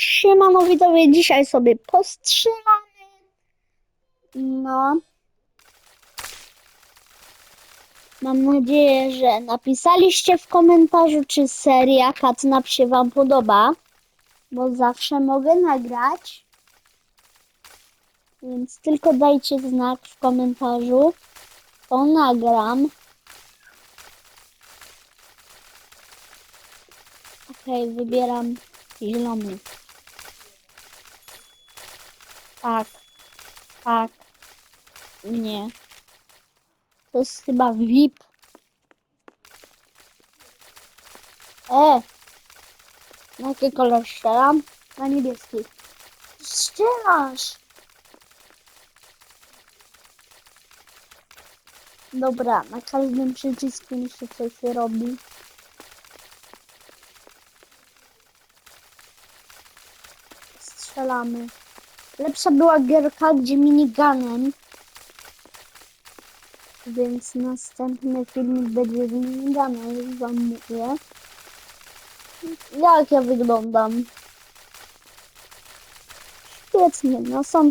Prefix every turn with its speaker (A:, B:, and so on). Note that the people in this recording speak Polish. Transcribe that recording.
A: Siemano widzowie, dzisiaj sobie postrzelamy. No. Mam nadzieję, że napisaliście w komentarzu, czy seria Catnap się wam podoba, bo zawsze mogę nagrać. Więc tylko dajcie znak w komentarzu, to nagram. Okej, wybieram zielony. Tak. Tak. Nie. To jest chyba VIP. E! Na jaki kolor strzelam? Na niebieski. Strzelasz! Dobra, na każdym przycisku mi się coś robi. Strzelamy. Lepsza była gierka, gdzie miniganem. Więc następny filmik będzie z miniganem, wam mówię. Jak ja wyglądam? Świetnie, no są